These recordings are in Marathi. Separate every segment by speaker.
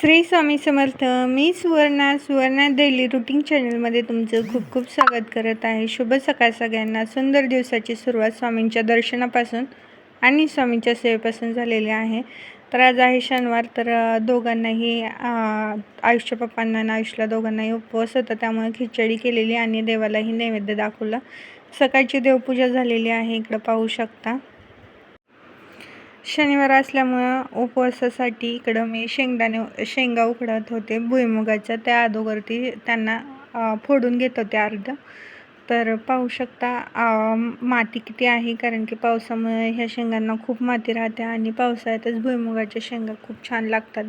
Speaker 1: श्री स्वामी समर्थ मी सुवर्णा सुवर्णा डेली रुटीन चॅनलमध्ये तुमचं खूप खूप स्वागत करत आहे. शुभ सकाळ सगळ्यांना. सुंदर दिवसाची सुरुवात स्वामींच्या दर्शनापासून आणि स्वामींच्या सेवेपासून झालेली आहे. तर आज आहे शनिवार तर दोघांनाही आयुष्य पप्पांना आणि आयुष्याला दोघांनाही उपवास होता त्यामुळे खिचडी केलेली आणि देवालाही नैवेद्य दाखवला. सकाळची देवपूजा झालेली आहे इकडं पाहू शकता. शनिवार असल्यामुळं उपवासासाठी इकडं मी शेंगदाणे शेंगा उकडत होते. भुईमुगाच्या त्या अगोदरती त्यांना फोडून घेत होते अर्ध. तर पाहू शकता माती किती आहे कारण की पावसामुळे ह्या शेंगांना खूप माती राहते आणि पावसाळ्यातच भुईमुगाच्या शेंगा खूप छान लागतात.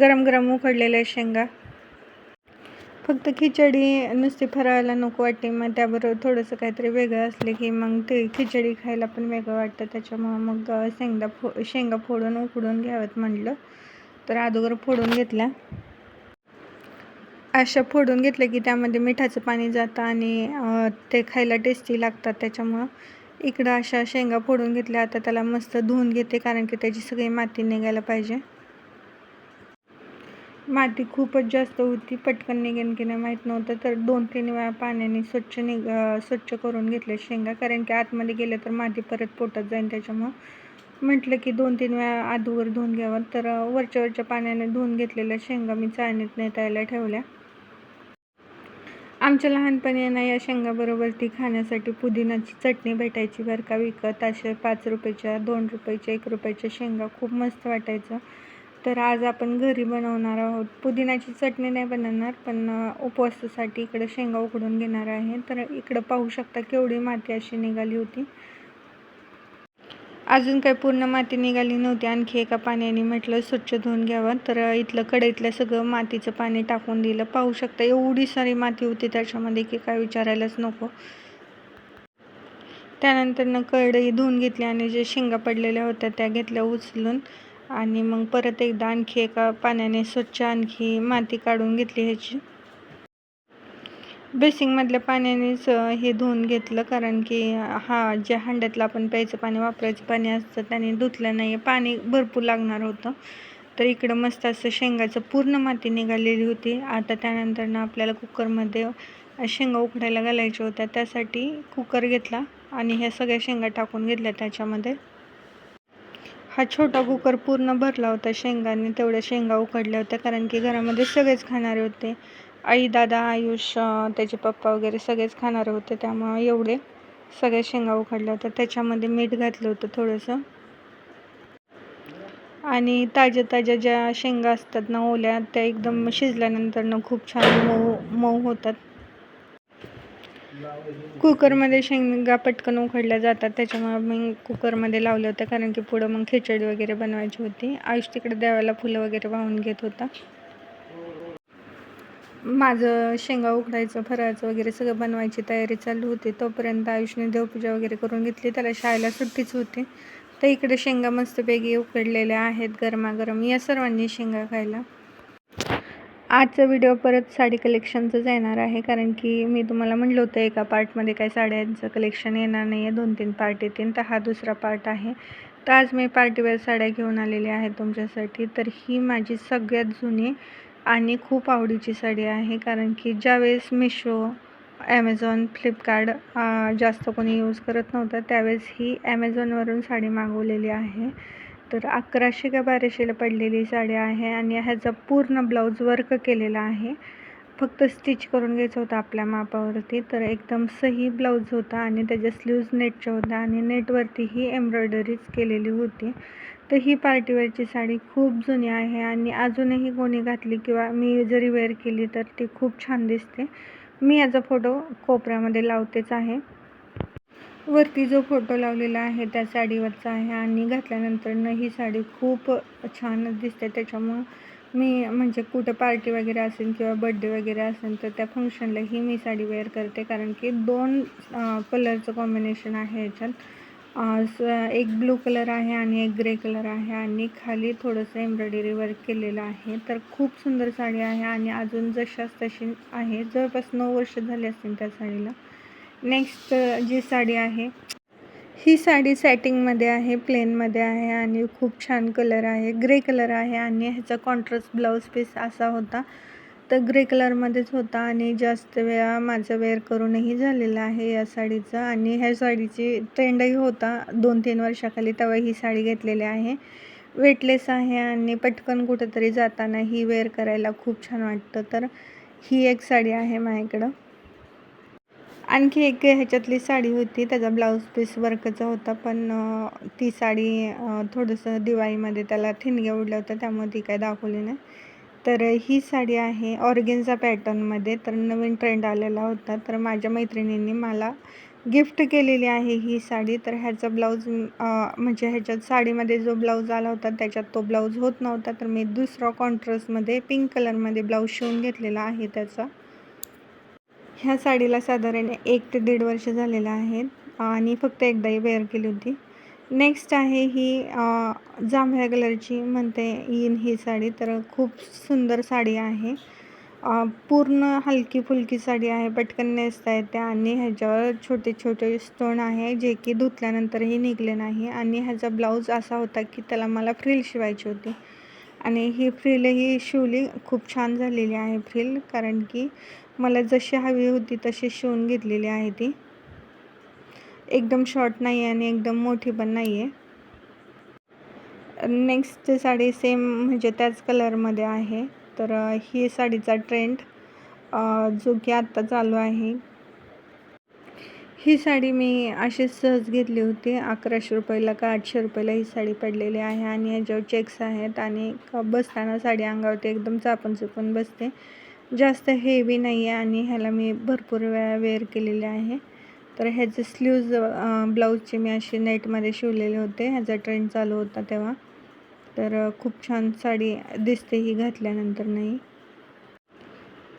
Speaker 1: गरम गरम उकडलेल्या शेंगा फक्त खिचडी नुसती फराळाला नको वाटते मग त्याबरोबर थोडंसं काहीतरी वेगळं असले की मग ते खिचडी खायला पण वेगळं वाटतं. त्याच्यामुळं मग शेंगदा शेंगा फो शेंगा फोडून उकडून घ्याव्यात म्हणलं तर अगोदर फोडून घेतल्या. अशा फोडून घेतलं की त्यामध्ये मिठाचं पाणी जातं आणि ते खायला टेस्टी लागतात. त्याच्यामुळं इकडं अशा शेंगा फोडून घेतल्या आता त्याला मस्त धुवून घेते कारण की त्याची सगळी माती निघायला पाहिजे. माती खूपच जास्त होती. पटकन निघेन की नाही माहीत नव्हतं. तर दोन तीन वेळा पाण्याने स्वच्छ निघ स्वच्छ करून घेतले शेंगा. कारण की आतमध्ये गेलं तर माती परत पोटात जाईल त्याच्यामुळं. म्हटलं की दोन तीन वेळा आधूवर धुवून घ्यावं. तर वरच्या वरच्या पाण्याने धुवून घेतलेल्या शेंगा मी चाळणीत नेतायला ठेवल्या. आमच्या लहानपणी ना या शेंगाबरोबर ती खाण्यासाठी पुदिनाची चटणी भेटायची बरं का. विकत असे पाच रुपयाच्या दोन रुपयाच्या एक रुपयाच्या शेंगा खूप मस्त वाटायचं. तर आज आपण घरी बनवणार आहोत. पुदिनाची चटणी नाही बनवणार पण उपवासासाठी इकडं शेंगा उकडून घेणार आहे. तर इकडं पाहू शकता केवढी माती अशी निघाली होती. अजून काही पूर्ण माती निघाली नव्हती. आणखी एका पाण्याने म्हटलं स्वच्छ धुवून घ्यावं. तर इथलं कढईतलं सगळं मातीचं पाणी टाकून दिलं. पाहू शकता एवढी सारी माती होती त्याच्यामध्ये की काय विचारायलाच नको. त्यानंतरनं कढई धुवून घेतली आणि जे शेंगा पडलेल्या होत्या त्या घेतल्या उचलून. आणि मग परत एकदा आणखी एका पाण्याने स्वच्छ आणखी माती काढून घेतली ह्याची. बेसिंगमधल्या पाण्यानेच हे धुवून घेतलं. कारण की हा ज्या हांड्यातलं आपण प्यायचं पाणी वापरायचं पाणी असतं त्याने धुतलं नाही पाणी भरपूर लागणार होतं. तर इकडं मस्त असं शेंगाचं पूर्ण माती निघालेली होती. आता त्यानंतर ना आपल्याला कुकरमध्ये शेंगा उकडायला घालायच्या होत्या. त्यासाठी कुकर घेतला आणि ह्या सगळ्या शेंगा टाकून घेतल्या त्याच्यामध्ये. हा छोटा कुकर पूर्ण भरला होता शेंगाने तेवढ्या शेंगा उकडल्या होत्या कारण की घरामध्ये सगळेच खाणारे होते. आई दादा आयुष त्याचे पप्पा वगैरे सगळेच खाणारे होते त्यामुळं एवढे सगळ्या शेंगा उकडल्या होत्या. त्याच्यामध्ये मीठ घातलं होतं थोडंसं. आणि ताज्या ताज्या ज्या शेंगा असतात ना ओल्या त्या एकदम शिजल्यानंतर ना खूप छान मऊ मऊ होतात. कुकरमध्ये शेंगा पटकन उकडल्या जातात त्याच्यामुळे मी कुकरमध्ये लावलं होतं कारण की पुढं मग खिचडी वगैरे बनवायची होती. आयुष तिकडे देवाला फुलं वगैरे वाहून घेत होता. माझं शेंगा उकडायचं फराळाचं वगैरे सगळं बनवायची तयारी चालू होती. तोपर्यंत आयुषने देवपूजा वगैरे करून घेतली. त्याला शाळेला सुट्टीच होती. तर इकडे शेंगा मस्तपैकी उकडलेल्या आहेत गरमागरम. या सर्वांनी शेंगा खायला. आजचा व्हिडिओ परत साडी कलेक्शनचाच येणार आहे कारण की मी तुम्हाला म्हटलं होतं एका पार्टमध्ये काही साड्यांचं कलेक्शन येणार नाही आहे दोन तीन पार्ट येतील तर हा दुसरा पार्ट आहे. तर आज मी पार्टीवेअर साड्या घेऊन आलेल्या आहेत तुमच्यासाठी. तर ही माझी सगळ्यात जुनी आणि खूप आवडीची साडी आहे कारण की ज्यावेळेस मिशो ॲमेझॉन फ्लिपकार्ट जास्त कोणी यूज करत नव्हतं त्यावेळेस ही ॲमेझॉनवरून साडी मागवलेली आहे. तर अकराशे का बाराशेला पडलेली साडी आहे आणि ह्याचा पूर्ण ब्लाऊज वर्क केलेला आहे. फक्त स्टिच करून घ्यायचं होतं आपल्या मापावरती तर एकदम सही ब्लाऊज होता आणि त्याच्या स्लीव्ज नेटच्या होत्या आणि नेटवरती ही एम्ब्रॉयडरीज केलेली होती. तर ही पार्टीवेअरची साडी खूप जुनी आहे आणि अजूनही कोणी घातली किंवा मी जरी वेअर केली तर ती खूप छान दिसते. मी याचा फोटो कोपऱ्यामध्ये लावतेच आहे. वरती जो फोटो लावलेला आहे त्या साडीवरचा आहे आणि घातल्यानंतर ही साडी खूप छानच दिसते. त्याच्यामुळं मी म्हणजे कुठं पार्टी वगैरे असेल किंवा बड्डे वगैरे असेल तर त्या फंक्शनला ही मी साडी वेअर करते. कारण की दोन कलरचं कॉम्बिनेशन आहे याच्यात. एक ब्लू कलर आहे आणि एक ग्रे कलर आहे आणि खाली थोडंसं एम्ब्रॉयडरी वर्क केलेलं आहे. तर खूप सुंदर साडी आहे आणि अजून जशाच तशी आहे. जवळपास नऊ वर्ष झाली असतील त्या साडीला. नेक्स्ट जी साडी आहे ही साडी सॅटिंगमध्ये आहे प्लेनमध्ये आहे आणि खूप छान कलर आहे. ग्रे कलर आहे आणि ह्याचा कॉन्ट्रास्ट ब्लाऊज पीस असा होता. तर ग्रे कलरमध्येच होता आणि जास्त वेळा माझं वेअर करूनही झालेलं आहे या साडीचं. आणि ह्या साडीची ट्रेंडही होता दोन तीन वर्षाखाली तेव्हा ही साडी घेतलेली आहे. वेटलेस आहे आणि पटकन कुठंतरी जाताना ही वेअर करायला खूप छान वाटतं. तर ही एक साडी आहे माझ्याकडं. आणखी एक ह्याच्यातली साडी होती त्याचा ब्लाऊज पीस वर्कचा होता पण ती साडी थोडंसं दिवाळीमध्ये त्याला ठिणग्या उडल्या होत्या त्यामुळे ती काय दाखवली नाही. तर ही साडी आहे ऑर्गेन्झा पॅटर्नमध्ये तर नवीन ट्रेंड आलेला होता. तर माझ्या मैत्रिणींनी मला गिफ्ट केलेली आहे ही साडी. तर ह्याचा ब्लाऊज म्हणजे ह्याच्यात साडीमध्ये जो ब्लाऊज आला होता त्याच्यात तो ब्लाऊज होत नव्हता. तर मी दुसरा कॉन्ट्रास्टमध्ये पिंक कलरमध्ये ब्लाऊज शिवून घेतलेला आहे त्याचा. ह्या साडीला साधारण एक ते दीड वर्ष झालेलं आहेत आणि फक्त एकदाही वेअर केली होती. नेक्स्ट आहे ही जांभळ्या कलरची म्हणते येईन ही साडी. तर खूप सुंदर साडी आहे. पूर्ण हलकी फुलकी साडी आहे पटकन नेसता येते आणि ह्याच्यावर छोटे छोटे स्टोन आहे जे की धुतल्यानंतरही निघले नाही. आणि ह्याचा ब्लाऊज असा होता की त्याला मला फ्रिल शिवायची होती. आणि ही फ्रिलही शिवली. खूप छान झालेली आहे फ्रिल कारण की मला जशी हवी होती तशी शिवून घेतलेली आहे ती. एकदम शॉर्ट नाही आहे आणि एकदम मोठी पण नाही आहे नेक्स्ट साडी सेम म्हणजे त्याच कलरमध्ये आहे. तर ही साडीचा ट्रेंड जो की आत्ता चालू आहे. ही साडी मी अशीच सहज घेतली होती. अकराशे रुपयाला का आठशे रुपयाला ही साडी पडलेली आहे आणि याच्यावर चेक्स आहेत आणि बसताना साडी अंगावरती एकदम चापून चुपून बसते. जास्त हेवी नाही आहे आणि ह्याला मी भरपूर वेळा वेअर केलेले आहे. तर ह्याचे स्लीव्ज ब्लाऊजचे मी असे नेटमध्ये शिवलेले होते. ह्याचा ट्रेंड चालू होता तेव्हा. तर खूप छान साडी दिसते ही घातल्यानंतर नाही.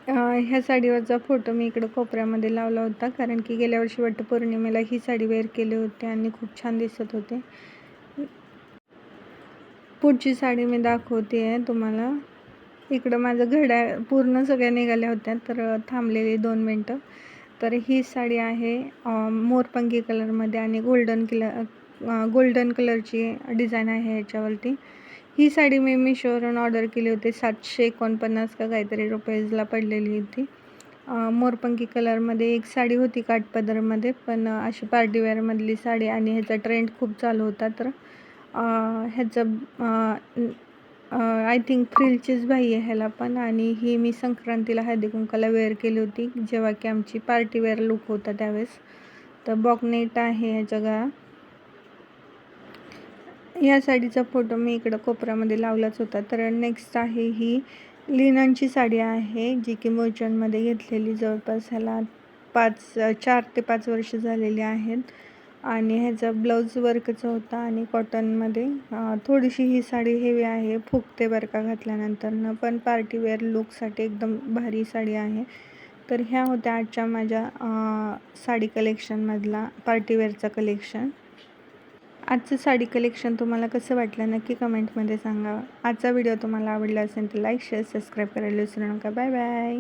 Speaker 1: ह्या साडीवरचा फोटो मी इकडं कोपऱ्यामध्ये लावला होता. कारण की गेल्या वर्षी वटपौर्णिमेला ही साडी वेअर केली होती आणि खूप छान दिसत होते. पुढची साडी मी दाखवते आहे तुम्हाला. इकडं माझं घड्याळ पूर्ण सगळ्या निघाल्या होत्या तर थांबलेली दोन मिनटं. तर ही साडी आहे मोरपंखी कलरमध्ये आणि गोल्डन किलर गोल्डन कलरची डिझाईन आहे ह्याच्यावरती. ही साडी मी मिशोवरून ऑर्डर केली होती सातशे एकोणपन्नास का काहीतरी रुपयेजला पडलेली होती. मोरपंखी कलरमध्ये एक साडी होती काठपदरमध्ये पण अशी पार्टीवेअरमधली साडी आणि ह्याचा ट्रेंड खूप चालू होता तर ह्याचं आय थिंक फ्रिलचीच बाई आहे ह्याला पण. आणि ही मी संक्रांतीला हळदी कुंकाला वेअर केली होती जेव्हा की आमची पार्टीवेअर लुक होता त्यावेळेस. तर बॉकनेट आहे ह्याच्या गळा ह्या साडीचा फोटो मी इकडं कोपऱ्यामध्ये लावलाच होता. तर नेक्स्ट आहे ही लिनांची साडी आहे जी की मोचनमध्ये घेतलेली जवळपास ह्याला पाच चार ते पाच वर्ष झालेली आहेत. आणि ह्याचा ब्लाऊज वर्कचा होता आणि कॉटनमध्ये. थोडीशी ही साडी हेवी आहे फुगते बरं का घातल्यानंतरनं पण पार्टीवेअर लुकसाठी एकदम भारी साडी आहे. तर ह्या होत्या आजच्या माझ्या साडी कलेक्शनमधला पार्टीवेअरचा कलेक्शन. आजचं साडी कलेक्शन तुम्हाला कसं वाटलं नक्की कमेंटमध्ये सांगा. आजचा व्हिडिओ तुम्हाला आवडला असेल तर लाईक शेअर सबस्क्राईब करायला विसरू नका. Bye bye.